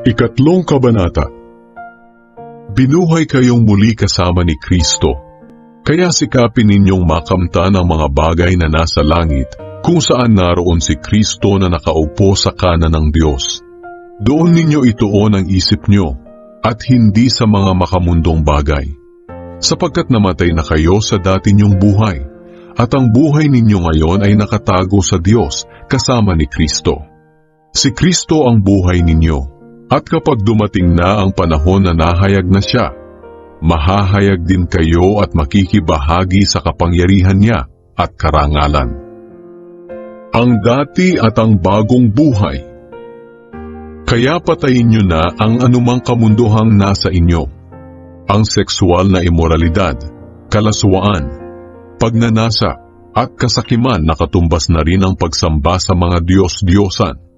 Ikatlong Kabanata Binuhay kayong muli kasama ni Kristo, kaya sikapin ninyong makamtan ang mga bagay na nasa langit kung saan naroon si Kristo na nakaupo sa kanan ng Diyos. Doon ninyo ituon ang isip nyo at hindi sa mga makamundong bagay, sapagkat namatay na kayo sa dati ninyong buhay at ang buhay ninyo ngayon ay nakatago sa Diyos kasama ni Kristo. Si Kristo ang buhay ninyo. At kapag dumating na ang panahon na nahayag na siya, mahahayag din kayo at makikibahagi sa kapangyarihan niya at karangalan. Ang dati at ang bagong buhay. Kaya patayin niyo na ang anumang kamunduhang nasa inyo. Ang sexual na imoralidad, kalaswaan, pagnanasa, at kasakiman na katumbas na rin ang pagsamba sa mga Diyos-Diyosan.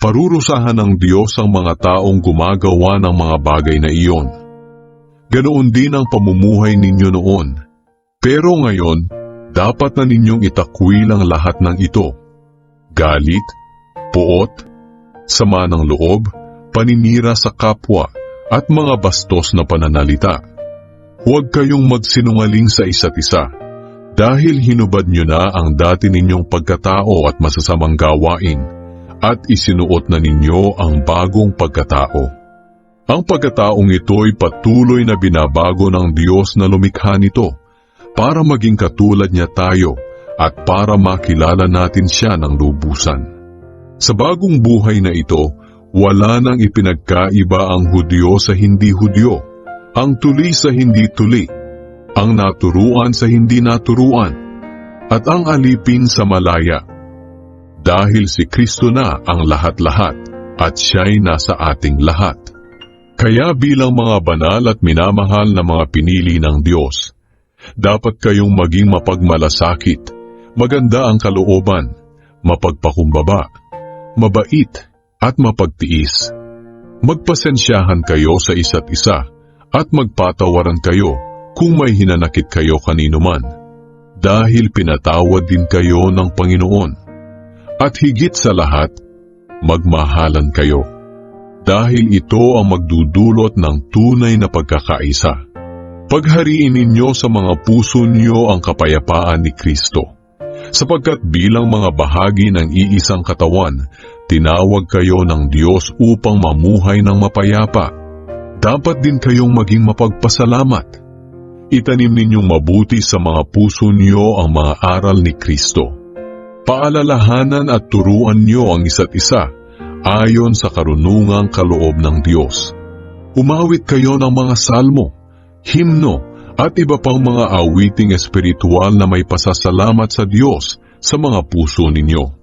Parurusahan ng Diyos ang mga taong gumagawa ng mga bagay na iyon. Ganoon din ang pamumuhay ninyo noon. Pero ngayon, dapat na ninyong itakwil ang lahat ng ito. Galit, puot, sama ng loob, paninira sa kapwa, at mga bastos na pananalita. Huwag kayong magsinungaling sa isa't isa, dahil hinubad nyo na ang dati ninyong pagkatao at masasamang gawain at isinuot na ninyo ang bagong pagkatao. Ang pagkataong ito'y patuloy na binabago ng Diyos na lumikha nito para maging katulad niya tayo at para makilala natin siya ng lubusan. Sa bagong buhay na ito, wala nang ipinagkaiba ang Hudyo sa hindi Hudyo, ang tuli sa hindi tuli, ang naturuan sa hindi naturuan, at ang alipin sa malaya dahil si Kristo na ang lahat-lahat at siya'y nasa ating lahat. Kaya bilang mga banal at minamahal na mga pinili ng Diyos, dapat kayong maging mapagmalasakit, maganda ang kalooban, mapagpakumbaba, mabait at mapagtiis. Magpasensyahan kayo sa isa't isa at magpatawaran kayo kung may hinanakit kayo kanino man, dahil pinatawad din kayo ng Panginoon. At higit sa lahat, magmahalan kayo. Dahil ito ang magdudulot ng tunay na pagkakaisa. Paghariin ninyo sa mga puso niyo ang kapayapaan ni Kristo. Sapagkat bilang mga bahagi ng iisang katawan, tinawag kayo ng Diyos upang mamuhay ng mapayapa. Dapat din kayong maging mapagpasalamat. Itanim ninyong mabuti sa mga puso niyo ang mga aral ni Kristo Paalalahanan at turuan niyo ang isa't isa ayon sa karunungang kaloob ng Diyos. Umawit kayo ng mga salmo, himno at iba pang mga awiting espiritual na may pasasalamat sa Diyos sa mga puso ninyo.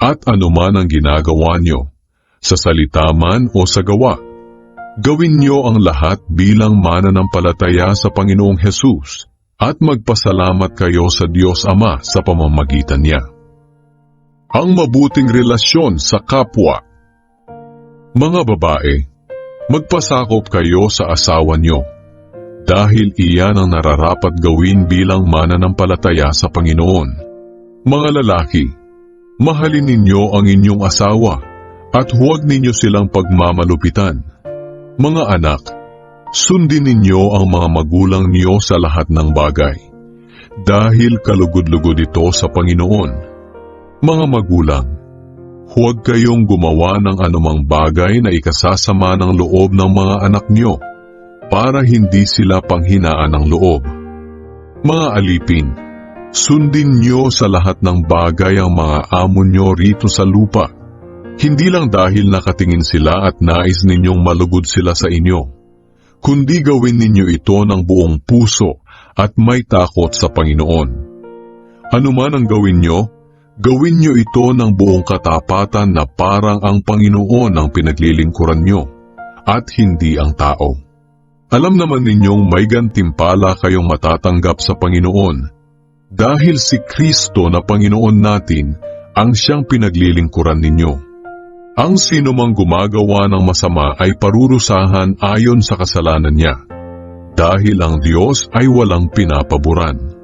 At anuman ang ginagawa niyo, sa salita man o sa gawa, gawin niyo ang lahat bilang mananampalataya sa Panginoong Hesus at magpasalamat kayo sa Diyos Ama sa pamamagitan niya ang mabuting relasyon sa kapwa. Mga babae, magpasakop kayo sa asawa nyo dahil iyan ang nararapat gawin bilang mananampalataya sa Panginoon. Mga lalaki, mahalin ninyo ang inyong asawa at huwag ninyo silang pagmamalupitan. Mga anak, sundin ninyo ang mga magulang niyo sa lahat ng bagay dahil kalugod-lugod ito sa Panginoon mga magulang, huwag kayong gumawa ng anumang bagay na ikasasama ng loob ng mga anak niyo para hindi sila panghinaan ng loob. Mga alipin, sundin niyo sa lahat ng bagay ang mga amo niyo rito sa lupa. Hindi lang dahil nakatingin sila at nais ninyong malugod sila sa inyo, kundi gawin ninyo ito ng buong puso at may takot sa Panginoon. Ano man ang gawin niyo, Gawin niyo ito ng buong katapatan na parang ang Panginoon ang pinaglilingkuran niyo at hindi ang tao. Alam naman ninyong may gantimpala kayong matatanggap sa Panginoon dahil si Kristo na Panginoon natin ang siyang pinaglilingkuran ninyo. Ang sino mang gumagawa ng masama ay parurusahan ayon sa kasalanan niya dahil ang Diyos ay walang pinapaboran.